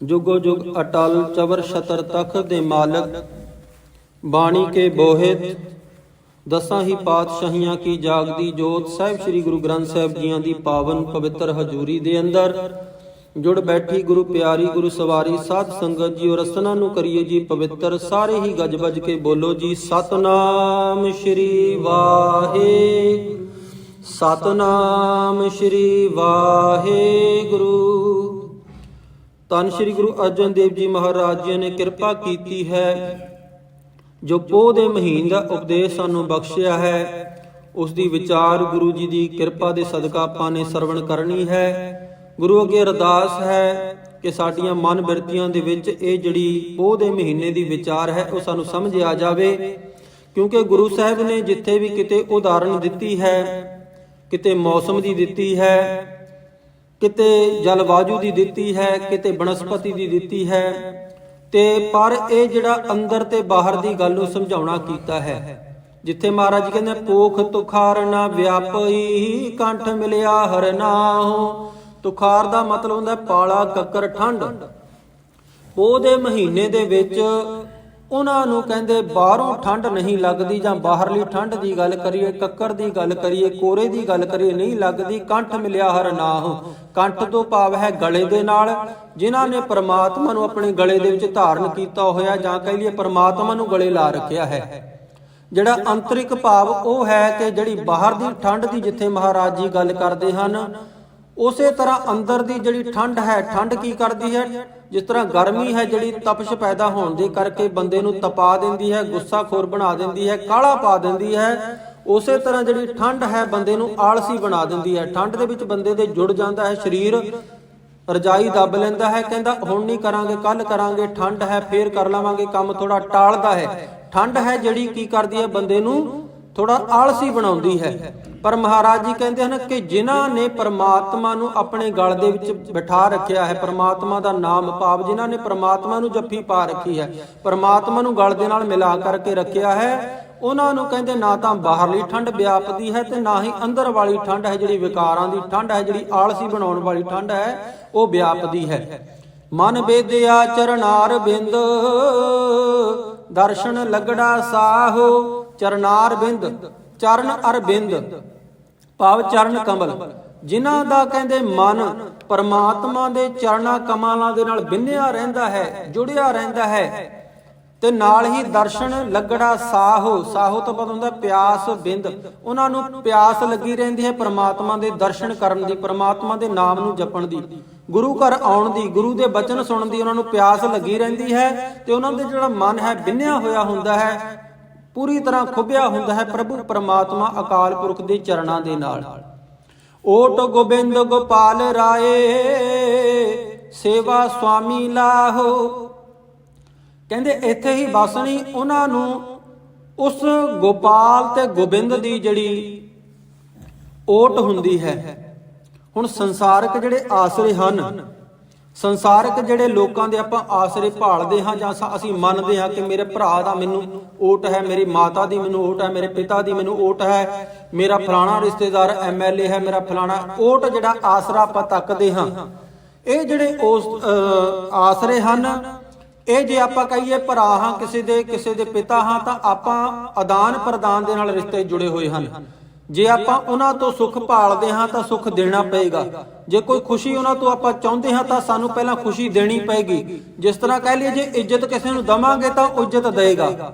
ਜੁਗੋ ਜੁਗ ਅਟਲ ਚਵਰ ਛਤਰ ਤਖਤ ਦੇ ਮਾਲਕ, ਬਾਣੀ ਕੇ ਬੋਹਿਤ, ਦਸਾਂ ਹੀ ਪਾਤਸ਼ਾਹੀਆਂ ਕੀ ਜਾਗਦੀ ਜੋਤ, ਸਾਹਿਬ ਸ੍ਰੀ ਗੁਰੂ ਗ੍ਰੰਥ ਸਾਹਿਬ ਜੀਆਂ ਦੀ ਪਾਵਨ ਪਵਿੱਤਰ ਹਜ਼ੂਰੀ ਦੇ ਅੰਦਰ। ਜੁੜ ਬੈਠੀ ਗੁਰੂ ਪਿਆਰੀ, ਗੁਰੂ ਸਵਾਰੀ, ਸਾਧ ਸੰਗਤ ਜੀ ਰਸਨਾ ਨੂੰ ਕਰੀਏ ਜੀ ਪਵਿੱਤਰ, ਸਾਰੇ ਹੀ ਗੱਜ ਵੱਜ ਕੇ ਬੋਲੋ ਜੀ, ਸਤਨਾਮ ਸ੍ਰੀ ਵਾਹਿ ਸਤਨਾਮ ਸ੍ਰੀ ਵਾਹਿਗੁਰੂ। ਤਨ ਸ੍ਰੀ ਗੁਰੂ ਅਰਜਨ ਦੇਵ ਜੀ ਮਹਾਰਾਜ ਜੀ ਨੇ ਕਿਰਪਾ ਕੀਤੀ ਹੈ, ਜੋ ਪੋਹ ਦੇ ਮਹੀਨ ਦਾ ਉਪਦੇਸ਼ ਸਾਨੂੰ ਬਖਸ਼ਿਆ ਹੈ ਉਸ ਦੀ ਵਿਚਾਰ ਗੁਰੂ ਜੀ ਦੀ ਕਿਰਪਾ ਦੇ ਸਦਕਾ ਆਪਾਂ ਨੇ ਸਰਵਣ ਕਰਨੀ ਹੈ। ਗੁਰੂ ਅੱਗੇ ਅਰਦਾਸ ਹੈ ਕਿ ਸਾਡੀਆਂ ਮਨ ਬਿਰਤੀਆਂ ਦੇ ਵਿੱਚ ਇਹ ਜਿਹੜੀ ਪੋਹ ਦੇ ਮਹੀਨੇ ਦੀ ਵਿਚਾਰ ਹੈ, ਉਹ ਸਾਨੂੰ ਸਮਝ ਆ ਜਾਵੇ। ਕਿਉਂਕਿ ਗੁਰੂ ਸਾਹਿਬ ਨੇ ਜਿੱਥੇ ਵੀ ਕਿਤੇ ਉਦਾਹਰਣ ਦਿੱਤੀ ਹੈ, ਕਿਤੇ ਮੌਸਮ ਦੀ ਦਿੱਤੀ ਹੈ ਕਿਤੇ ਜਲਵਾਯੂ ਦੀ ਦਿੱਤੀ ਹੈ, ਕਿਤੇ ਬਨਸਪਤੀ ਦੀ ਦਿੱਤੀ ਹੈ, ਤੇ ਪਰ ਇਹ ਜਿਹੜਾ ਅੰਦਰ ਤੇ ਬਾਹਰ ਦੀ ਗੱਲ ਨੂੰ ਸਮਝਾਉਣਾ ਕੀਤਾ ਹੈ, ਜਿੱਥੇ ਮਹਾਰਾਜ ਜੀ ਕਹਿੰਦੇ ਪੋਖ ਤੁਖਾਰ ਨਾ ਵਿਆਪਈ, ਕੰਠ ਮਿਲਿਆ ਹਰ ਨਾਹੋ। ਤੁਖਾਰ ਦਾ ਮਤਲਬ ਹੁੰਦਾ ਪਾਲਾ ਕੱਕਰ ਠੰਡ। ਉਹਦੇ ਮਹੀਨੇ ਦੇ ਵਿੱਚ ਉਹਨਾਂ ਨੂੰ ਕਹਿੰਦੇ, ਬਾਹਰੋਂ ਠੰਡ ਨਹੀਂ ਲੱਗਦੀ ਜਾਂ ਬਾਹਰਲੀ ਠੰਡ ਦੀ ਗੱਲ ਕਰੀਏ ਕੱਕਰ ਦੀ ਗੱਲ ਕਰੀਏ, ਕੋਰੇ ਦੀ ਗੱਲ ਕਰੀਏ, ਨਹੀਂ ਲੱਗਦੀ, ਕੰਠ ਮਿਲਿਆ ਹਰ ਨਾਹ ਕੰਠ ਤੋਂ ਭਾਵ ਹੈ ਗਲੇ ਦੇ ਨਾਲ। ਜਿਨ੍ਹਾਂ ਨੇ ਪਰਮਾਤਮਾ ਨੂੰ ਆਪਣੇ ਗਲੇ ਦੇ ਵਿੱਚ ਧਾਰਨ ਕੀਤਾ ਹੋਇਆ ਜਾਂ ਕਹਿ ਲਈਏ ਪਰਮਾਤਮਾ ਨੂੰ ਗਲੇ ਲਾ ਰੱਖਿਆ ਹੈ। ਜਿਹੜਾ ਅੰਤਰਿਕ ਭਾਵ ਉਹ ਹੈ ਕਿ ਜਿਹੜੀ ਬਾਹਰ ਦੀ ਠੰਡ ਦੀ ਜਿੱਥੇ ਮਹਾਰਾਜ ਜੀ ਗੱਲ ਕਰਦੇ ਹਨ ਉਸੇ ਤਰ੍ਹਾਂ ਅੰਦਰ ਦੀ ਜਿਹੜੀ ਠੰਡ ਹੈ, ਠੰਡ ਕੀ ਕਰਦੀ ਹੈ? ਜਿਸ ਤਰ੍ਹਾਂ ਗਰਮੀ ਹੈ ਜਿਹੜੀ ਤਪਸ਼ ਪੈਦਾ ਹੋਣ ਦੇ ਕਰਕੇ ਬੰਦੇ ਨੂੰ ਤਪਾ ਦਿੰਦੀ ਹੈ ਗੁੱਸਾ ਬਣਾ ਦਿੰਦੀ ਹੈ, ਕਾਲਾ ਪਾ ਦਿੰਦੀ ਹੈ। ਉਸੇ ਤਰ੍ਹਾਂ ਜਿਹੜੀ ਠੰਡ ਹੈ, ਬੰਦੇ ਨੂੰ ਆਲਸੀ ਬਣਾ ਦਿੰਦੀ ਹੈ। ਠੰਡ ਦੇ ਵਿੱਚ ਬੰਦੇ ਦੇ ਜੁੜ ਜਾਂਦਾ ਹੈ, ਸਰੀਰ ਰਜਾਈ ਦੱਬ ਲੈਂਦਾ ਹੈ, ਕਹਿੰਦਾ ਹੁਣ ਨਹੀਂ ਕਰਾਂਗੇ ਕੱਲ ਕਰਾਂਗੇ, ਠੰਡ ਹੈ, ਫੇਰ ਕਰ ਲਵਾਂਗੇ, ਕੰਮ ਥੋੜਾ ਟਾਲਦਾ ਹੈ। ਠੰਡ ਹੈ ਜਿਹੜੀ ਕੀ ਕਰਦੀ ਹੈ, ਬੰਦੇ ਨੂੰ ਥੋੜਾ ਆਲਸੀ ਬਣਾਉਂਦੀ ਹੈ। ਪਰ ਮਹਾਰਾਜ ਜੀ ਕਹਿੰਦੇ ਹਨ ਕਿ ਜਿਨ੍ਹਾਂ ਨੇ ਪਰਮਾਤਮਾ ਨੂੰ ਆਪਣੇ ਗਲ ਦੇ ਵਿੱਚ ਬਿਠਾ ਰੱਖਿਆ ਹੈ, ਪਰਮਾਤਮਾ ਦਾ ਨਾਮ ਭਾਵ ਜਿਨ੍ਹਾਂ ਨੇ ਪਰਮਾਤਮਾ ਨੂੰ ਜੱਫੀ ਪਾ ਰੱਖੀ ਹੈ, ਪਰਮਾਤਮਾ ਨੂੰ ਗਲ ਦੇ ਨਾਲ ਮਿਲਾ ਕਰਕੇ ਰੱਖਿਆ ਹੈ, ਉਹਨਾਂ ਨੂੰ ਕਹਿੰਦੇ ਨਾ ਤਾਂ ਬਾਹਰਲੀ ਠੰਡ ਵਿਆਪਦੀ ਹੈ ਤੇ ਨਾ ਹੀ ਅੰਦਰ ਵਾਲੀ ਠੰਡ ਹੈ, ਜਿਹੜੀ ਵਿਕਾਰਾਂ ਦੀ ਠੰਡ ਹੈ, ਜਿਹੜੀ ਆਲਸੀ ਬਣਾਉਣ ਵਾਲੀ ਠੰਡ ਹੈ, ਉਹ ਵਿਆਪਦੀ ਹੈ। ਮਨ ਬੇਦਿਆ ਚਰਨਾਰ ਬਿੰਦ, ਦਰਸ਼ਨ ਲਗੜਾ ਸਾਹੋ, ਚਰਨਾਰ ਬਿੰਦ। ਚਰਨ ਅਰਬਿੰਦ, ਭਾਵ ਚਰਨ ਕਮਲ ਜਿਨ੍ਹਾਂ ਦਾ ਕਹਿੰਦੇ ਮਨ ਪਰਮਾਤਮਾ ਦੇ ਚਰਣਾ ਕਮਲਾਂ ਦੇ ਨਾਲ ਬਿੰਨਿਆ ਰਹਿੰਦਾ ਹੈ, ਜੁੜਿਆ ਰਹਿੰਦਾ ਹੈ। ਤੇ ਨਾਲ ਹੀ ਦਰਸ਼ਨ ਲੱਗੜਾ ਸਾਹੋ ਸਾਹੋ ਤੋਂ ਬਾਅਦ ਹੁੰਦਾ ਪਿਆਸ ਬਿੰਦ, ਉਹਨਾਂ ਨੂੰ ਪਿਆਸ ਲੱਗੀ ਰਹਿੰਦੀ ਹੈ ਪ੍ਰਮਾਤਮਾ ਦੇ ਦਰਸ਼ਨ ਕਰਨ ਦੀ, ਪ੍ਰਮਾਤਮਾ ਦੇ ਨਾਮ ਨੂੰ ਜਪਣ ਦੀ। ਗੁਰੂ ਘਰ ਆਉਣ ਦੀ, ਗੁਰੂ ਦੇ ਬਚਨ ਸੁਣਨ ਦੀ ਉਹਨਾਂ ਨੂੰ ਪਿਆਸ ਲੱਗੀ ਰਹਿੰਦੀ ਹੈ ਤੇ ਉਹਨਾਂ ਦੇ ਜਿਹੜਾ ਮਨ ਹੈ ਬਿੰਨਿਆ ਹੋਇਆ ਹੁੰਦਾ ਹੈ ਪੂਰੀ ਤਰ੍ਹਾਂ ਖੁੱਭਿਆ ਹੁੰਦਾ ਹੈ ਪ੍ਰਭੂ ਪਰਮਾਤਮਾ ਅਕਾਲ ਪੁਰਖ ਦੇ ਚਰਨਾਂ ਦੇ ਨਾਲ। ਓਟ ਗੋਬਿੰਦ ਗੋਪਾਲ ਰਾਏ, ਸੇਵਾ ਸੁਆਮੀ ਲਾਹੋ। ਕਹਿੰਦੇ ਇੱਥੇ ਹੀ ਬਸਣੀ ਉਹਨਾਂ ਨੂੰ ਉਸ ਗੋਪਾਲ ਤੇ ਗੋਬਿੰਦ ਦੀ ਜਿਹੜੀ ਓਟ ਹੁੰਦੀ ਹੈ। ਹੁਣ ਸੰਸਾਰਕ ਜਿਹੜੇ ਆਸਰੇ ਹਨ ਸੰਸਾਰਕ ਜਿਹੜੇ ਲੋਕਾਂ ਦੇ ਆਪਾਂ ਆਸਰੇ ਭਾਲਦੇ ਹਾਂ ਜਾਂ ਅਸੀਂ ਮੰਨਦੇ ਹਾਂ ਕਿ ਮੇਰੇ ਭਰਾ ਦਾ ਮੈਨੂੰ ਓਟ ਹੈ, ਮੇਰੀ ਮਾਤਾ ਦੀ ਮੈਨੂੰ ਓਟ ਹੈ, ਮੇਰੇ ਪਿਤਾ ਦੀ ਮੈਨੂੰ ਓਟ ਹੈ, ਮੇਰਾ ਫਲਾਣਾ ਰਿਸ਼ਤੇਦਾਰ ਐਮਐਲਏ ਹੈ, ਮੇਰਾ ਫਲਾਣਾ ਓਟ ਜਿਹੜਾ ਆਸਰਾ ਆਪਾਂ ਤੱਕਦੇ ਹਾਂ। ਇਹ ਜਿਹੜੇ ਉਸ ਆਸਰੇ ਹਨ, ਇਹ ਜੇ ਆਪਾਂ ਕਹੀਏ ਭਰਾ ਹਾਂ, ਕਿਸੇ ਦੇ ਕਿਸੇ ਦੇ ਪਿਤਾ ਹਾਂ, ਤਾਂ ਆਪਾਂ ਆਦਾਨ ਪ੍ਰਦਾਨ ਦੇ ਨਾਲ ਰਿਸ਼ਤੇ ਜੁੜੇ ਹੋਏ ਹਨ। ਜੇ ਆਪਾਂ ਉਹਨਾਂ ਤੋਂ ਸੁੱਖ ਭਾਲਦੇ ਹਾਂ ਤਾਂ ਸੁੱਖ ਦੇਣਾ ਪਏਗਾ। ਜੇ ਕੋਈ ਖੁਸ਼ੀ ਉਹਨਾਂ ਤੋਂ ਆਪਾਂ ਚਾਹੁੰਦੇ ਹਾਂ ਤਾਂ ਸਾਨੂੰ ਪਹਿਲਾਂ ਖੁਸ਼ੀ ਦੇਣੀ ਪਏਗੀ। ਜਿਸ ਤਰ੍ਹਾਂ ਕਹਿ ਲਈਏ ਜੇ ਇੱਜ਼ਤ ਕਿਸੇ ਨੂੰ ਦਵਾਂਗੇ ਤਾਂ ਇੱਜ਼ਤ ਦੇਗਾ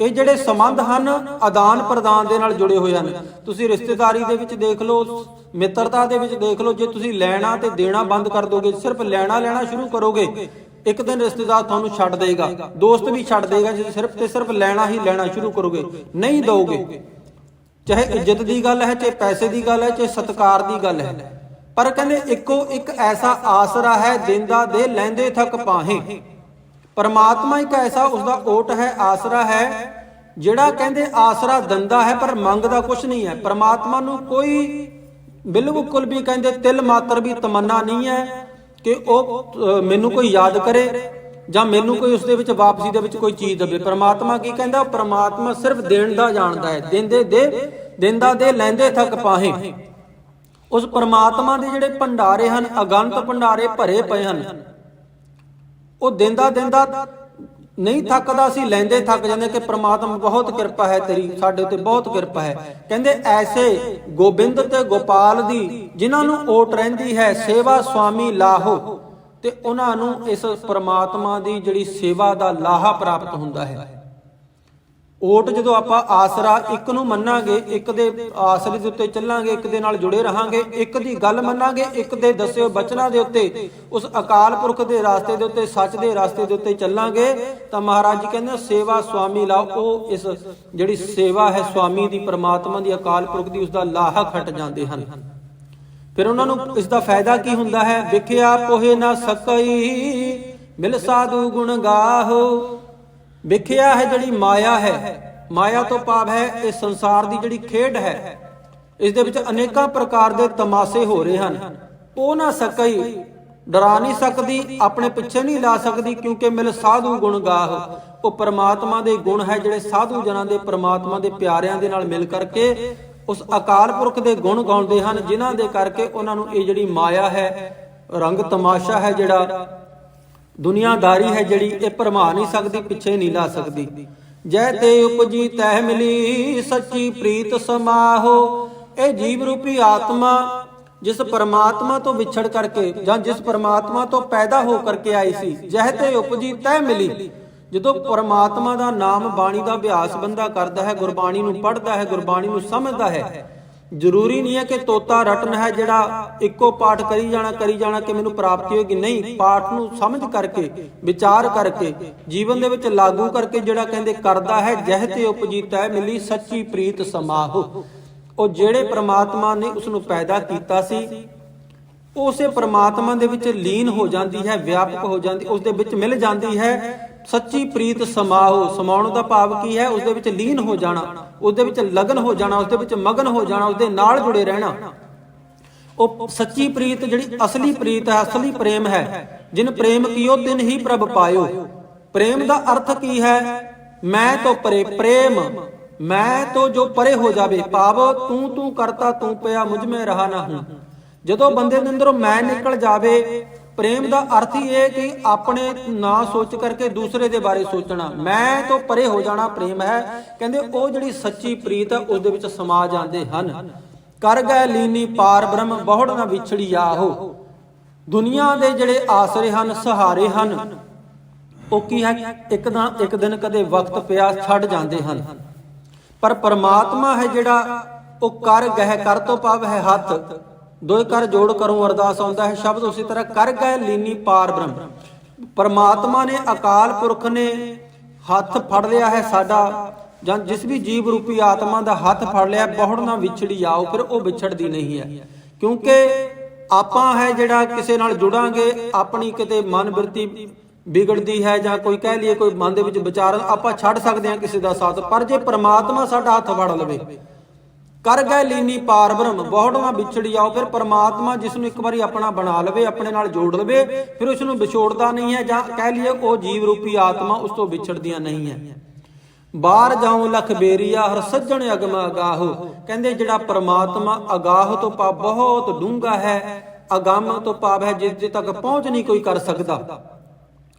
ਇਹ ਜਿਹੜੇ ਸੰਬੰਧ ਹਨ, ਆਦਾਨ ਪ੍ਰਦਾਨ ਦੇ ਨਾਲ ਜੁੜੇ ਹੋਏ ਹਨ। ਤੁਸੀਂ ਰਿਸ਼ਤੇਦਾਰੀ ਦੇ ਵਿੱਚ ਦੇਖ ਲਓ, ਮਿੱਤਰਤਾ ਦੇ ਵਿੱਚ ਦੇਖ ਲਓ, ਜੇ ਤੁਸੀਂ ਲੈਣਾ ਤੇ ਦੇਣਾ ਬੰਦ ਕਰ ਦੋਗੇ, ਸਿਰਫ ਲੈਣਾ ਲੈਣਾ ਸ਼ੁਰੂ ਕਰੋਗੇ, ਇੱਕ ਦਿਨ ਰਿਸ਼ਤੇਦਾਰ ਤੁਹਾਨੂੰ ਛੱਡ ਦੇਗਾ ਦੋਸਤ ਵੀ ਛੱਡ ਦੇਗਾ ਜੇ ਸਿਰਫ ਤੇ ਸਿਰਫ ਲੈਣਾ ਹੀ ਲੈਣਾ ਸ਼ੁਰੂ ਕਰੋਗੇ, ਨਹੀਂ ਦੋਗੇ ਚਾਹੇ ਇੱਜ਼ਤ ਦੀ ਗੱਲ ਹੈ, ਚਾਹੇ ਪੈਸੇ ਦੀ ਗੱਲ ਹੈ, ਚਾਹੇ ਸਤਕਾਰ ਦੀ ਗੱਲ ਹੈ। ਪਰ ਕਹਿੰਦੇ ਇੱਕੋ ਇੱਕ ਐਸਾ ਆਸਰਾ ਹੈ, ਦਿੰਦਾ ਦੇ ਲੈਂਦੇ ਥੱਕ ਪਾਹੇ। ਪਰਮਾਤਮਾ ਇੱਕ ਐਸਾ ਉਸਦਾ ਓਟ ਹੈ, ਆਸਰਾ ਹੈ, ਜਿਹੜਾ ਕਹਿੰਦੇ ਆਸਰਾ ਦਿੰਦਾ ਹੈ, ਪਰ ਮੰਗਦਾ ਕੁਝ ਨਹੀਂ ਹੈ। ਪਰਮਾਤਮਾ ਨੂੰ ਕੋਈ ਬਿਲਕੁਲ ਵੀ ਕਹਿੰਦੇ ਤਿਲ ਮਾਤਰ ਵੀ ਤਮੰਨਾ ਨਹੀਂ ਹੈ ਕਿ ਉਹ ਮੈਨੂੰ ਕੋਈ ਯਾਦ ਕਰੇ। ਜਾਂ ਮੈਨੂੰ ਕੋਈ ਉਸ ਦੇ ਵਿੱਚ ਵਾਪਸੀ ਦੇ ਵਿੱਚ ਕੋਈ ਚੀਜ਼ ਦੇਵੇ। ਪ੍ਰਮਾਤਮਾ ਕੀ ਕਹਿੰਦਾ? ਪ੍ਰਮਾਤਮਾ ਸਿਰਫ ਦੇਣ ਦਾ ਜਾਣਦਾ ਹੈ। ਦਿੰਦੇ ਦੇ, ਦਿੰਦਾ ਦੇ, ਲੈਂਦੇ ਥੱਕ ਪਾਹੇ। ਉਸ ਪ੍ਰਮਾਤਮਾ ਦੇ ਜਿਹੜੇ ਭੰਡਾਰੇ ਹਨ, ਅਗੰਤ ਭੰਡਾਰੇ ਭਰੇ ਪਏ ਹਨ, ਉਹ ਦਿੰਦਾ ਦਿੰਦਾ ਨਹੀਂ ਥੱਕਦਾ ਸੀ, ਲੈਂਦੇ ਥੱਕ ਜਾਂਦੇ ਕਿ ਪ੍ਰਮਾਤਮਾ ਬਹੁਤ ਕਿਰਪਾ ਹੈ ਤੇਰੀ, ਸਾਡੇ ਉੱਤੇ ਬਹੁਤ ਕਿਰਪਾ ਹੈ। ਕਹਿੰਦੇ ਐਸੇ ਗੋਬਿੰਦ ਤੇ ਗੋਪਾਲ ਦੀ, ਜਿਨ੍ਹਾਂ ਨੂੰ ਓਟ ਰਹਿੰਦੀ ਹੈ, ਸੇਵਾ ਸੁਆਮੀ ਲਾਹੋ। ਤੇ ਉਹਨਾਂ ਨੂੰ ਇਸ ਪ੍ਰਮਾਤਮਾ ਦੀ ਜਿਹੜੀ ਸੇਵਾ ਦਾ ਲਾਹਾ ਪ੍ਰਾਪਤ ਹੁੰਦਾ ਹੈ। ਓਟ ਜਦੋਂ ਆਪਾਂ ਆਸਰਾ ਇੱਕ ਨੂੰ ਮੰਨਾਂਗੇ, ਇੱਕ ਦੇ ਆਸਰੇ ਦੇ ਉੱਤੇ ਚੱਲਾਂਗੇ, ਇੱਕ ਦੇ ਨਾਲ ਜੁੜੇ ਰਹਾਂਗੇ, ਇੱਕ ਦੀ ਗੱਲ ਮੰਨਾਂਗੇ, ਇੱਕ ਦੇ ਦੱਸਿਓ ਬਚਨਾਂ ਦੇ ਉੱਤੇ, ਉਸ ਅਕਾਲ ਪੁਰਖ ਦੇ ਰਾਸਤੇ ਦੇ ਉੱਤੇ, ਸੱਚ ਦੇ ਰਾਸਤੇ ਦੇ ਉੱਤੇ ਚੱਲਾਂਗੇ, ਤਾਂ ਮਹਾਰਾਜ ਜੀ ਕਹਿੰਦੇ ਸੇਵਾ ਸੁਆਮੀ ਲਾ ਉਹ ਇਸ ਜਿਹੜੀ ਸੇਵਾ ਹੈ ਸੁਆਮੀ ਦੀ, ਪ੍ਰਮਾਤਮਾ ਦੀ, ਅਕਾਲ ਪੁਰਖ ਦੀ, ਉਸ ਦਾ ਲਾਹਾ ਖਟ ਜਾਂਦੇ ਹਨ। ਫਿਰ ਉਹਨਾਂ ਨੂੰ ਇਸ ਦਾ ਫਾਇਦਾ ਕੀ ਹੁੰਦਾ ਹੈ? ਵਿਖਿਆ ਪੋਹੇ ਨਾ ਸਕਈ, ਮਿਲ ਸਾਧੂ ਗੁਣ ਗਾਹੋ। ਵਿਖਿਆ ਹੈ ਜਿਹੜੀ ਮਾਇਆ ਹੈ, ਮਾਇਆ ਤੋਂ ਭਾਵ ਹੈ, ਇਹ ਸੰਸਾਰ ਦੀ ਜਿਹੜੀ ਖੇਡ ਹੈ, ਇਸ ਦੇ ਵਿੱਚ ਅਨੇਕਾਂ ਪ੍ਰਕਾਰ ਦੇ ਤਮਾਸ਼ੇ ਹੋ ਰਹੇ ਹਨ। ਉਹ ਨਾ ਸਕਈ, ਡਰਾ ਨਹੀਂ ਸਕਦੀ, ਆਪਣੇ ਪਿੱਛੇ ਨਹੀਂ ਲਾ ਸਕਦੀ, ਕਿਉਂਕਿ ਮਿਲ ਸਾਧੂ ਗੁਣ ਗਾਹ। ਉਹ ਪਰਮਾਤਮਾ ਦੇ ਗੁਣ ਹੈ ਜਿਹੜੇ ਸਾਧੂ ਜਨਾਂ ਦੇ ਪਰਮਾਤਮਾ ਦੇ ਪਿਆਰਿਆਂ ਦੇ ਨਾਲ ਮਿਲ ਕਰਕੇ ਉਸ ਅਕਾਲ ਪੁਰਖ ਦੇ ਗੁਣ ਗਾਉਂਦੇ ਹਨ, ਜਿਨ੍ਹਾਂ ਦੇ ਕਰਕੇ ਉਹਨਾਂ ਨੂੰ ਇਹ ਜਿਹੜੀ ਮਾਇਆ ਹੈ, ਰੰਗ ਤਮਾਸ਼ਾ ਹੈ ਜਿਹੜਾ, ਦੁਨੀਆਦਾਰੀ ਹੈ ਜਿਹੜੀ, ਇਹ ਭਰਮਾ ਨਹੀਂ ਸਕਦੀ, ਪਿੱਛੇ ਨਹੀਂ ਲਾ ਸਕਦੀ। ਜੈ ਤੇ ਉਪਜੀ, ਤਹਿ ਮਿਲੀ, ਸੱਚੀ ਪ੍ਰੀਤ ਸਮਾਹੋ। ਇਹ ਜੀਵ ਰੂਪੀ ਆਤਮਾ, ਜਿਸ ਪਰਮਾਤਮਾ ਤੋਂ ਵਿਛੜ ਕਰਕੇ ਜਾਂ ਜਿਸ ਪਰਮਾਤਮਾ ਤੋਂ ਪੈਦਾ ਹੋ ਕਰਕੇ ਆਈ ਸੀ, ਜਹ ਤੇ ਉਪਜੀ, ਤਹਿ ਮਿਲੀ। ਜਦੋਂ ਪਰਮਾਤਮਾ ਦਾ ਨਾਮ ਬਾਣੀ ਦਾ ਅਭਿਆਸ ਬੰਦਾ ਕਰਦਾ ਹੈ, ਗੁਰਬਾਣੀ ਨੂੰ ਪੜ੍ਹਦਾ ਹੈ, ਗੁਰਬਾਣੀ ਨੂੰ ਸਮਝਦਾ ਹੈ, ਜ਼ਰੂਰੀ ਨਹੀਂ ਹੈ ਕਿ ਤੋਤਾ ਰਟਨ ਹੈ ਜਿਹੜਾ ਇੱਕੋ ਪਾਠ ਕਰੀ ਜਾਣਾ ਕਰੀ ਜਾਣਾ ਕਿ ਮੈਨੂੰ ਪ੍ਰਾਪਤੀ ਹੋਏਗੀ ਨਹੀਂ। ਪਾਠ ਨੂੰ ਸਮਝ ਕਰਕੇ, ਵਿਚਾਰ ਕਰਕੇ, ਜੀਵਨ ਦੇ ਵਿੱਚ ਲਾਗੂ ਕਰਕੇ ਜਿਹੜਾ ਕਹਿੰਦੇ ਕਰਦਾ ਹੈ, ਜਹ ਤੇ ਉਪਜੀ ਤੈ ਮਿਲੀ ਸੱਚੀ ਪ੍ਰੀਤ ਸਮਾਹੋ। ਉਹ ਜਿਹੜੇ ਪ੍ਰਮਾਤਮਾ ਨੇ ਉਸ ਨੂੰ ਪੈਦਾ ਕੀਤਾ ਸੀ, ਉਸੇ ਪ੍ਰਮਾਤਮਾ ਦੇ ਵਿੱਚ ਲੀਨ ਹੋ ਜਾਂਦੀ ਹੈ, ਵਿਆਪਕ ਹੋ ਜਾਂਦੀ ਉਸ ਦੇ ਵਿੱਚ ਮਿਲ ਜਾਂਦੀ ਹੈ। ਸੱਚੀ ਪ੍ਰੀਤ ਸਮਾਹੋ ਸਮਾਉਣ ਦਾ ਭਾਵ ਕੀ ਹੈ? ਉਸ ਦੇ ਵਿੱਚ ਲੀਨ ਹੋ ਜਾਣਾ ਉਸ ਦੇ ਵਿੱਚ ਲਗਨ ਹੋ ਜਾਣਾ ਉਸ ਦੇ ਵਿੱਚ ਮਗਨ ਹੋ ਜਾਣਾ ਉਸ ਦੇ ਨਾਲ ਜੁੜੇ ਰਹਿਣਾ। ਉਹ ਸੱਚੀ ਪ੍ਰੀਤ ਜਿਹੜੀ ਅਸਲੀ ਪ੍ਰੀਤ ਹੈ, ਅਸਲੀ ਪ੍ਰੇਮ ਹੈ, ਜਿਨ ਪ੍ਰੇਮ ਕੀਓ ਤਿਨ ਹੀ ਪ੍ਰਭ ਪਾਇਓ। ਪ੍ਰੇਮ ਦਾ ਅਰਥ ਕੀ ਹੈ? ਮੈਂ ਤੋਂ ਪਰੇ ਪ੍ਰੇਮ, ਮੈਂ ਤੋਂ ਜੋ ਪਰੇ ਹੋ ਜਾਵੇ ਭਾਵ ਤੂੰ ਤੂੰ ਕਰਤਾ ਤੂੰ ਪਿਆ, ਮੁਝ ਮੈਂ ਰਹਾ ਨਾ ਹੂੰ ਜਦੋਂ ਬੰਦੇ ਦੇ ਅੰਦਰੋਂ ਮੈਂ ਨਿਕਲ ਜਾਵੇ ਪ੍ਰੇਮ ਦਾ ਅਰਥ ਹੀ ਇਹ ਕਿ ਆਪਣੇ ਨਾ ਸੋਚ ਕਰਕੇ ਦੂਸਰੇ ਦੇ ਬਾਰੇ ਸੋਚਣਾ। ਮੈਂ ਤੋਂ ਪਰੇ ਹੋ ਜਾਣਾ ਪ੍ਰੇਮ ਹੈ। ਕਹਿੰਦੇ ਉਹ ਜਿਹੜੀ ਸੱਚੀ ਪ੍ਰੀਤ ਹੈ ਉਸ ਦੇ ਵਿੱਚ ਸਮਾ ਜਾਂਦੇ ਹਨ। ਕਰ ਗਏ ਲੀਨੀ ਪਾਰ ਬ੍ਰਹਮ, ਬਹੁੜ ਨਾ ਵਿਛੜੀ ਆਹੋ। ਦੁਨੀਆ ਦੇ ਜਿਹੜੇ ਆਸਰੇ ਹਨ, ਸਹਾਰੇ ਹਨ, ਉਹ ਕੀ ਹੈ? ਇੱਕ ਨਾ ਇੱਕ ਦਿਨ ਕਦੇ ਵਕਤ ਪਿਆ ਛੱਡ ਜਾਂਦੇ ਹਨ। ਪਰ ਪਰਮਾਤਮਾ ਹੈ ਜਿਹੜਾ ਉਹ ਕਰ ਗਹਿ ਕਰ ਤੋਂ ਭਾਵ ਹੈ ਹੱਥ। ਦੋਏ ਕਰ ਜੋੜ ਕਰੂੰ ਅਰਦਾਸ ਆਉਂਦਾ ਹੈ। ਸ਼ਬਦ ਉਸੇ ਤਰ੍ਹਾਂ, ਕਰ ਗਏ ਲੀਨੀ ਪਾਰ ਬ੍ਰਹਮ। ਪਰਮਾਤਮਾ ਨੇ ਅਕਾਲ ਪੁਰਖ ਨੇ ਹੱਥ ਫੜ ਲਿਆ ਹੈ ਸਾਡਾ। ਜਾਂ ਜਿਸ ਵੀ ਜੀਵ ਰੂਪੀ ਆਤਮਾ ਦਾ ਹੱਥ ਫੜ ਲਿਆ, ਬਹੁੜ ਨਾ ਵਿਛੜੀ ਆਓ, ਫਿਰ ਉਹ ਵਿਛੜਦੀ ਨਹੀਂ ਹੈ। ਕਿਉਂਕਿ ਆਪਾਂ ਹੈ ਜਿਹੜਾ ਕਿਸੇ ਨਾਲ ਜੁੜਾਂਗੇ, ਆਪਣੀ ਕਿਤੇ ਮਨ ਬਿਰਤੀ ਵਿਗੜਦੀ ਹੈ ਜਾਂ ਕੋਈ ਕਹਿ ਲਈਏ, ਕੋਈ ਮਨ ਦੇ ਵਿੱਚ ਵਿਚਾਰ ਆਪਾਂ ਛੱਡ ਸਕਦੇ ਹਾਂ ਕਿਸੇ ਦਾ ਸਾਥ। ਪਰ ਜੇ ਪ੍ਰਮਾਤਮਾ ਸਾਡਾ ਹੱਥ ਫੜ ਲਵੇ ਕਰ ਗਏ ਲੀਨੀ ਪਾਰ ਬ੍ਰਹਮ, ਬਹੁੜਵਾ ਵਿਛੜੀ ਆਓ ਫਿਰ ਪਰਮਾਤਮਾ ਜਿਸ ਨੂੰ ਇੱਕ ਵਾਰੀ ਆਪਣਾ ਬਣਾ ਲਵੇ, ਆਪਣੇ ਨਾਲ ਜੋੜ ਲਵੇ, ਫਿਰ ਉਸ ਨੂੰ ਵਿਛੋੜਦਾ ਨਹੀਂ ਹੈ, ਜਾਂ ਕਹਿ ਲਈਏ ਉਹ ਜੀਵ ਰੂਪੀ ਆਤਮਾ ਉਸ ਤੋਂ ਵਿਛੜਦੀਆਂ ਨਹੀਂ ਹੈ। ਬਾਹਰ ਜਾਉ ਲਖ ਬੇਰੀਆ, ਹਰ ਸੱਜਣ ਅਗਮ ਅਗਾਹੋ। ਕਹਿੰਦੇ ਜਿਹੜਾ ਪਰਮਾਤਮਾ ਅਗਾਹ ਤੋਂ ਪਾ ਬਹੁਤ ਡੂੰਘਾ ਹੈ, ਅਗੰਮ ਤੋਂ ਪਾਵ ਹੈ, ਜਿਸ ਦੇ ਤੱਕ ਪਹੁੰਚ ਨਹੀਂ ਕੋਈ ਕਰ ਸਕਦਾ।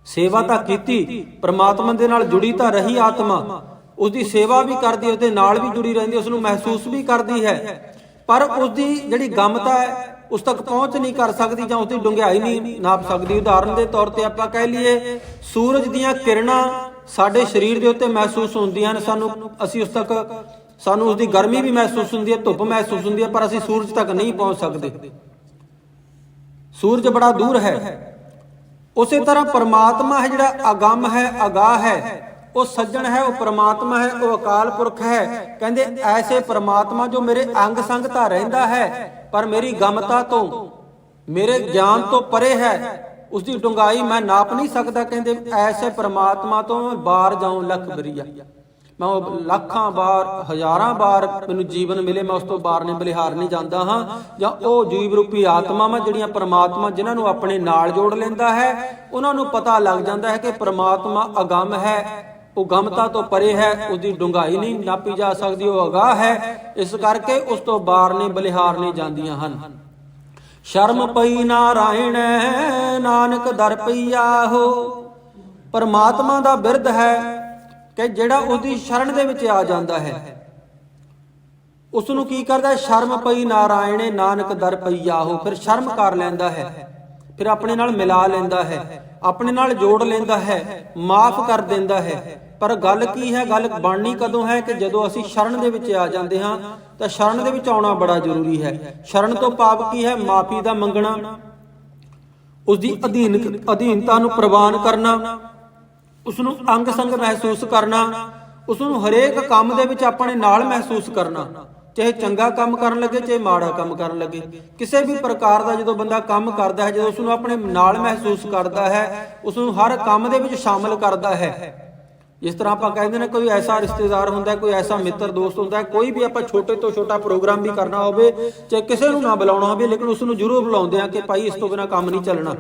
ਸੇਵਾ ਤਾਂ ਕੀਤੀ, ਪਰਮਾਤਮਾ ਦੇ ਨਾਲ ਜੁੜੀ ਤਾਂ ਰਹੀ ਆਤਮਾ। ਉਸ ਦੀ ਸੇਵਾ ਵੀ ਕਰਦੀ ਉਹਦੇ ਨਾਲ ਵੀ ਜੁੜੀ ਰਹਿੰਦੀ ਉਸ ਨੂੰ ਮਹਿਸੂਸ ਵੀ ਕਰਦੀ ਹੈ। ਪਰ ਉਸ ਦੀ ਜਿਹੜੀ ਗਮਤਾ ਹੈ, ਉਸ ਤੱਕ ਪਹੁੰਚ ਨਹੀਂ ਕਰ ਸਕਦੀ ਜਾਂ ਉਸ ਦੀ ਡੁੰਗਿਆਈ ਨਹੀਂ ਨਾਪ ਸਕਦੀ। ਉਦਾਹਰਨ ਦੇ ਤੌਰ ਤੇ ਆਪਾਂ ਕਹਿ ਲਈਏ, ਸੂਰਜ ਦੀਆਂ ਕਿਰਨਾਂ ਸਾਡੇ ਸਰੀਰ ਦੇ ਉੱਤੇ ਮਹਿਸੂਸ ਹੁੰਦੀਆਂ ਨੇ ਸਾਨੂੰ, ਅਸੀਂ ਉਸ ਤੱਕ, ਸਾਨੂੰ ਉਸ ਦੀ ਗਰਮੀ ਵੀ ਮਹਿਸੂਸ ਹੁੰਦੀ ਹੈ, ਧੁੱਪ ਮਹਿਸੂਸ ਹੁੰਦੀ ਹੈ, ਪਰ ਅਸੀਂ ਸੂਰਜ ਤੱਕ ਨਹੀਂ ਪਹੁੰਚ ਸਕਦੇ। ਸੂਰਜ ਬੜਾ ਦੂਰ ਹੈ। ਉਸੇ ਤਰ੍ਹਾਂ ਪਰਮਾਤਮਾ ਹੈ ਜਿਹੜਾ ਅਗੰਮ ਹੈ, ਅਗਾਹ ਹੈ। ਉਹ ਸੱਜਣ ਹੈ, ਉਹ ਪਰਮਾਤਮਾ ਹੈ, ਉਹ ਅਕਾਲ ਪੁਰਖ ਹੈ। ਕਹਿੰਦੇ, ਐਸੇ ਪ੍ਰਮਾਤਮਾ ਜੋ ਮੇਰੇ ਅੰਗ ਸੰਗ ਤਾਂ ਰਹਿੰਦਾ ਹੈ, ਪਰ ਮੇਰੀ ਗਮਤਾ ਤੋਂ, ਮੇਰੇ ਗਿਆਨ ਤੋਂ ਪਰੇ ਹੈ। ਉਸ ਦੀ ਡੁੰਗਾਈ ਮੈਂ ਨਾਪ ਨਹੀਂ ਸਕਦਾ, ਕਹਿੰਦੇ, ਐਸੇ ਪ੍ਰਮਾਤਮਾ ਤੋਂ ਮੈਂ ਬਾਹਰ ਜਾਉਂ ਲੱਖ ਬਰੀਆ। ਮੈਂ ਉਹ ਲੱਖਾਂ ਵਾਰ ਹਜ਼ਾਰਾਂ ਵਾਰ ਮੈਨੂੰ ਜੀਵਨ ਮਿਲੇ, ਮੈਂ ਉਸ ਤੋਂ ਬਾਹਰ ਨੇ ਬਲਿਹਾਰ ਨਹੀਂ ਜਾਂਦਾ ਹਾਂ। ਜਾਂ ਉਹ ਜੀਵ ਰੂਪੀ ਆਤਮਾਵਾਂ ਜਿਹੜੀਆਂ ਪ੍ਰਮਾਤਮਾ ਜਿਨ੍ਹਾਂ ਨੂੰ ਆਪਣੇ ਨਾਲ ਜੋੜ ਲੈਂਦਾ ਹੈ, ਉਹਨਾਂ ਨੂੰ ਪਤਾ ਲੱਗ ਜਾਂਦਾ ਹੈ ਕਿ ਪ੍ਰਮਾਤਮਾ ਅਗੰਮ ਹੈ। ਉਹ ਗਮਤਾ ਤੋਂ ਪਰੇ ਹੈ ਉਸ ਦੀ ਡੁੰਗਾਈ ਨਹੀਂ ਨਾਪੀ ਜਾ ਸਕਦੀ, ਉਹ ਅਗਾਹ ਹੈ। ਇਸ ਕਰਕੇ ਉਸ ਤੋਂ ਬਾਹਰ ਨੇ ਬਲਿਹਾਰ ਨਹੀਂ ਜਾਂਦੀਆਂ ਹਨ। ਸ਼ਰਮ ਪਈ ਨਾਰਾਇਣ, ਨਾਨਕ ਦਰ ਪਈਆ ਹੋ। ਪਰਮਾਤਮਾ ਦਾ ਬਿਰਧ ਹੈ ਕਿ ਜਿਹੜਾ ਉਹਦੀ ਸ਼ਰਨ ਦੇ ਵਿੱਚ ਆ ਜਾਂਦਾ ਹੈ। ਉਸ ਨੂੰ ਕੀ ਕਰਦਾ ਸ਼ਰਮ ਪਈ ਨਾਰਾਇਣੇ, ਨਾਨਕ ਦਰ ਪਈ ਹੋ। ਫਿਰ ਸ਼ਰਮ ਕਰ ਲੈਂਦਾ ਹੈ। ਫਿਰ ਆਪਣੇ ਨਾਲ ਮਿਲਾ ਲੈਂਦਾ ਹੈ। ਆਪਣੇ ਨਾਲ ਜੋੜ ਲੈਂਦਾ ਹੈ। ਮਾਫ ਕਰ ਦਿੰਦਾ ਹੈ। ਪਰ ਗੱਲ ਕੀ ਹੈ, ਗੱਲ ਬਣਨੀ ਕਦੋਂ ਹੈ ਕਿ ਜਦੋਂ ਅਸੀਂ ਸ਼ਰਨ ਦੇ ਵਿੱਚ ਆ ਜਾਂਦੇ ਹਾਂ, ਤਾਂ ਸ਼ਰਨ ਦੇ ਵਿੱਚ ਆਉਣਾ ਬੜਾ ਜ਼ਰੂਰੀ ਹੈ। ਸ਼ਰਨ ਤੋਂ ਭਾਵ ਕੀ ਹੈ? ਮਾਫੀ ਦਾ ਮੰਗਣਾ ਉਸ ਦੀ ਅਧੀਨ ਅਧੀਨਤਾ ਨੂੰ ਪ੍ਰਵਾਨ ਕਰਨਾ ਉਸ ਨੂੰ ਅੰਗ ਸੰਗ ਮਹਿਸੂਸ ਕਰਨਾ ਉਸ ਨੂੰ ਹਰੇਕ ਕੰਮ ਦੇ ਵਿੱਚ ਆਪਣੇ ਨਾਲ ਮਹਿਸੂਸ ਕਰਨਾ, ਚਾਹੇ ਚੰਗਾ ਕੰਮ ਕਰਨ ਲੱਗੇ, ਚਾਹੇ ਮਾੜਾ ਕੰਮ ਕਰਨ ਲੱਗੇ। ਕਿਸੇ ਵੀ ਪ੍ਰਕਾਰ ਦਾ ਜਦੋਂ ਬੰਦਾ ਕੰਮ ਕਰਦਾ ਹੈ, ਜਦੋਂ ਉਸ ਨੂੰ ਆਪਣੇ ਨਾਲ ਮਹਿਸੂਸ ਕਰਦਾ ਹੈ ਉਸ ਨੂੰ ਹਰ ਕੰਮ ਦੇ ਵਿੱਚ ਸ਼ਾਮਲ ਕਰਦਾ ਹੈ। ਜਿਸ ਤਰ੍ਹਾਂ ਆਪਾਂ ਕਹਿੰਦੇ ਨੇ ਕੋਈ ਐਸਾ ਰਿਸ਼ਤੇਦਾਰ ਹੁੰਦਾ, ਕੋਈ ਐਸਾ ਮਿੱਤਰ, ਦੋਸਤ ਹੁੰਦਾ, ਕੋਈ ਵੀ ਆਪਾਂ ਛੋਟੇ ਤੋਂ ਛੋਟਾ ਪ੍ਰੋਗਰਾਮ ਵੀ ਕਰਨਾ ਹੋਵੇ, ਚਾਹੇ ਕਿਸੇ ਨੂੰ ਨਾ ਬੁਲਾਉਣਾ ਹੋਵੇ, ਲੇਕਿਨ ਉਸ ਨੂੰ ਜ਼ਰੂਰ ਬੁਲਾਉਂਦੇ ਆ ਕਿ ਭਾਈ ਇਸ ਤੋਂ ਬਿਨਾ ਕੰਮ ਨਹੀਂ ਚੱਲਣਾ।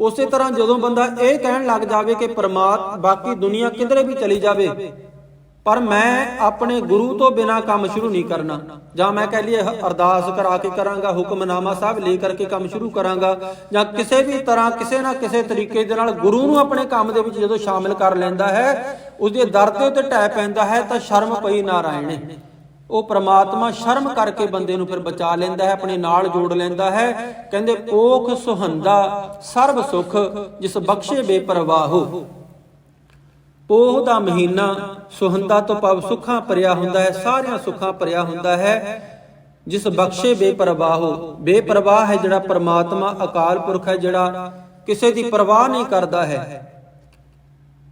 ਉਸੇ ਤਰ੍ਹਾਂ ਜਦੋਂ ਬੰਦਾ ਇਹ ਕਹਿਣ ਲੱਗ ਜਾਵੇ ਕਿ ਪ੍ਰਮਾਤ ਬਾਕੀ ਦੁਨੀਆ ਕਿਧਰੇ ਵੀ ਚਲੀ ਜਾਵੇ ਪਰ ਮੈਂ ਆਪਣੇ ਗੁਰੂ ਤੋਂ ਬਿਨਾ ਕੰਮ ਸ਼ੁਰੂ ਨਹੀਂ ਕਰਨਾ। ਜਾਂ ਮੈਂ ਕਹਿ ਲਈਏ ਅਰਦਾਸ ਕਰਾ ਕੇ ਕਰਾਂਗਾ, ਹੁਕਮਨਾਮਾ ਸਾਹਿਬ ਲੈ ਕਰਕੇ ਕੰਮ ਸ਼ੁਰੂ ਕਰਾਂਗਾ, ਜਾਂ ਕਿਸੇ ਵੀ ਤਰ੍ਹਾਂ, ਕਿਸੇ ਨਾ ਕਿਸੇ ਤਰੀਕੇ ਦੇ ਨਾਲ ਗੁਰੂ ਨੂੰ ਆਪਣੇ ਕੰਮ ਦੇ ਵਿੱਚ ਜਦੋਂ ਸ਼ਾਮਿਲ ਕਰ ਲੈਂਦਾ ਹੈ, ਉਸਦੇ ਦਰ ਦੇ ਉੱਤੇ ਟੈ ਪੈਂਦਾ ਹੈ, ਤਾਂ ਸ਼ਰਮ ਪਈ ਨਾਰਾਇਣੇ। ਉਹ ਪ੍ਰਮਾਤਮਾ ਸ਼ਰਮ ਕਰਕੇ ਬੰਦੇ ਨੂੰ ਫਿਰ ਬਚਾ ਲੈਂਦਾ ਹੈ, ਆਪਣੇ ਨਾਲ ਜੋੜ ਲੈਂਦਾ ਹੈ। ਕਹਿੰਦੇ ਪੋਖ ਸੁਹੰਦਾ ਸਰਬ ਸੁਖ, ਜਿਸ ਬਖਸ਼ੇ ਬੇਪਰਵਾਹੋ ਪੋਹ ਦਾ ਮਹੀਨਾ ਸੁਹੰਦਾ ਤੋਂ ਭਾਵ ਸੁੱਖਾਂ ਭਰਿਆ ਹੁੰਦਾ ਹੈ, ਸਾਰਿਆਂ ਸੁੱਖਾਂ ਭਰਿਆ ਹੁੰਦਾ ਹੈ। ਜਿਸ ਬਖਸ਼ੇ ਬੇਪਰਵਾਹੋ, ਬੇਪਰਵਾਹ ਹੈ ਜਿਹੜਾ ਪ੍ਰਮਾਤਮਾ ਅਕਾਲ ਪੁਰਖ ਹੈ, ਜਿਹੜਾ ਕਿਸੇ ਦੀ ਪਰਵਾਹ ਨਹੀਂ ਕਰਦਾ ਹੈ।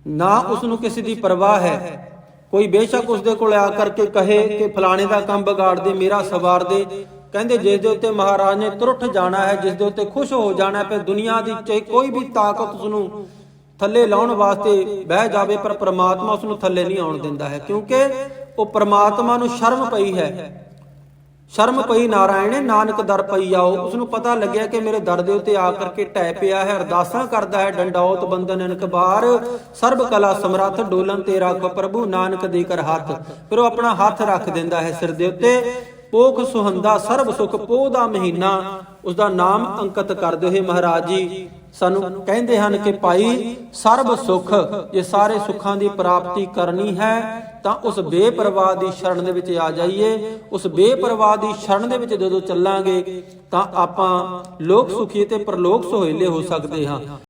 ਨਾ ਉਸ ਨੂੰ ਕਿਸੇ ਦੀ ਪਰਵਾਹ ਹੈ। ਕੋਈ ਬੇਸ਼ੱਕ ਉਸ ਦੇ ਕੋਲ ਆ ਕਰਕੇ ਕਹੇ ਕਿ ਫਲਾਣੇ ਦਾ ਕੰਮ ਵਿਗਾੜ ਦੇ, ਮੇਰਾ ਸਵਾਰ ਦੇ। ਕਹਿੰਦੇ ਜਿਸ ਦੇ ਉੱਤੇ ਮਹਾਰਾਜ ਨੇ ਤੁਰਠ ਜਾਣਾ ਹੈ, ਜਿਸ ਦੇ ਉੱਤੇ ਖੁਸ਼ ਹੋ ਜਾਣਾ ਹੈ, ਫਿਰ ਦੁਨੀਆ ਦੀ ਕੋਈ ਵੀ ਤਾਕਤ ਉਸ ਨੂੰ ਥੱਲੇ ਲਾਉਣ ਵਾਸਤੇ ਬਹਿ ਜਾਵੇ, ਪਰ ਪ੍ਰਮਾਤਮਾ ਉਸ ਨੂੰ ਥੱਲੇ ਨਹੀਂ ਆਉਣ ਦਿੰਦਾ ਹੈ, ਕਿਉਂਕਿ ਉਹ ਪ੍ਰਮਾਤਮਾ ਨੂੰ ਸ਼ਰਮ ਪਈ ਹੈ। ਸ਼ਰਮ ਪਈ ਨਾਰਾਇਣ, ਨਾਨਕ ਦਰ ਪਈ ਆਓ। ਉਸ ਨੂੰ ਪਤਾ ਲੱਗਿਆ ਕਿ ਮੇਰੇ ਦਰ ਦੇ ਉੱਤੇ ਆ ਕਰਕੇ ਟੈ ਪਿਆ ਹੈ, ਅਰਦਾਸਾਂ ਕਰਦਾ ਹੈ ਡੰਡੌਤ ਬੰਦਨ ਅਨਕਬਾਰ ਸਰਬ ਕਲਾ ਸਮਰੱਥ, ਡੋਲਨ ਤੇ ਰੱਖ ਪ੍ਰਭੂ, ਨਾਨਕ ਦੇ ਕਰ ਹੱਥ। ਫਿਰ ਉਹ ਆਪਣਾ ਹੱਥ ਰੱਖ ਦਿੰਦਾ ਹੈ ਸਿਰ ਦੇ ਉੱਤੇ। ਪੋਖ ਸੁਹੰਦਾ ਸਰਬ ਸੁਖ, ਪੋਹ ਦਾ ਮਹੀਨਾ ਉਸ ਦਾ ਨਾਮ ਅੰਕਿਤ ਕਰਦੇ ਹੋਏ ਮਹਾਰਾਜ ਜੀ। ਸਾਨੂੰ ਕਹਿੰਦੇ ਹਨ ਕਿ ਭਾਈ, ਸਰਬ ਸੁਖ, ਜੇ ਸਾਰੇ ਸੁੱਖਾਂ ਦੀ ਪ੍ਰਾਪਤੀ ਕਰਨੀ ਹੈ, ਤਾਂ ਉਸ ਬੇਪਰਵਾਹ ਦੀ ਸ਼ਰਨ ਦੇ ਵਿੱਚ ਆ ਜਾਈਏ। ਉਸ ਬੇਪਰਵਾਹ ਦੀ ਸ਼ਰਨ ਦੇ ਵਿੱਚ ਜਦੋਂ ਚੱਲਾਂਗੇ, ਤਾਂ ਆਪਾਂ ਲੋਕ ਸੁਖੀ ਤੇ ਪਰਲੋਕ ਸੁਹੇਲੇ ਹੋ ਸਕਦੇ ਹਾਂ।